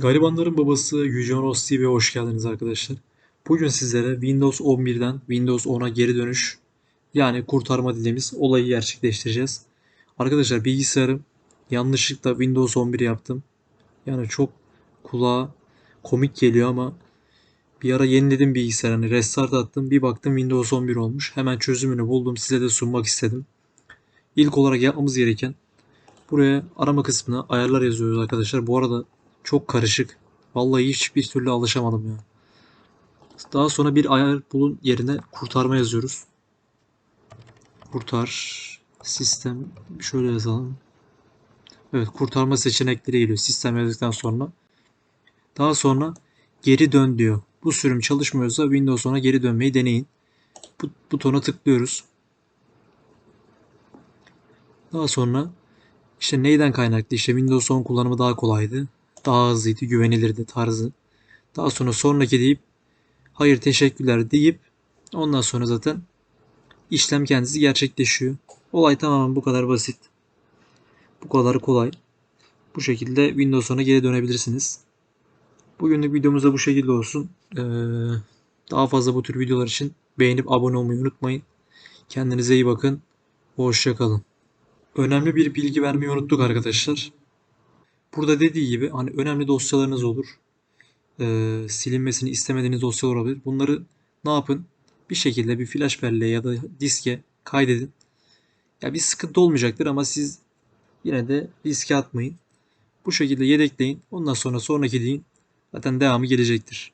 Garibanların babası Yüce Onos TV'ye hoş geldiniz arkadaşlar. Bugün sizlere Windows 11'den Windows 10'a geri dönüş yani kurtarma dediğimiz olayı gerçekleştireceğiz. Arkadaşlar bilgisayarım yanlışlıkla Windows 11 yaptım. Yani çok kulağa komik geliyor ama bir ara yeniledim bilgisayarı. Hani restart attım bir baktım Windows 11 olmuş. Hemen çözümünü buldum size de sunmak istedim. İlk olarak yapmamız gereken buraya arama kısmına ayarlar yazıyoruz arkadaşlar. Bu arada çok karışık. Vallahi hiçbir türlü alışamadım ya. Daha sonra bir ayar bulun yerine kurtarma yazıyoruz. Kurtar sistem şöyle yazalım. Evet kurtarma seçenekleri geliyor sistem yazdıktan sonra. Daha sonra geri dön diyor. Bu sürüm çalışmıyorsa Windows 10'a geri dönmeyi deneyin. Bu butona tıklıyoruz. Daha sonra işte neyden kaynaklı? İşte Windows 10 kullanımı daha kolaydı. Daha hızlıydı, güvenilirdi tarzı. Daha sonra sonraki deyip hayır teşekkürler deyip ondan sonra zaten işlem kendisi gerçekleşiyor. Olay tamamen bu kadar basit. Bu kadar kolay. Bu şekilde Windows 10'a geri dönebilirsiniz. Bugünlük videomuz da bu şekilde olsun. Ee, daha fazla bu tür videolar için beğenip abone olmayı unutmayın. Kendinize iyi bakın. Hoşçakalın. Önemli bir bilgi vermeyi unuttuk arkadaşlar. Burada dediği gibi hani önemli dosyalarınız olur. Ee, silinmesini istemediğiniz dosyalar olabilir. Bunları ne yapın? Bir şekilde bir flash belleğe ya da diske kaydedin. Ya bir sıkıntı olmayacaktır ama siz yine de riske atmayın. Bu şekilde yedekleyin. Ondan sonra sonraki deyin. Zaten devamı gelecektir.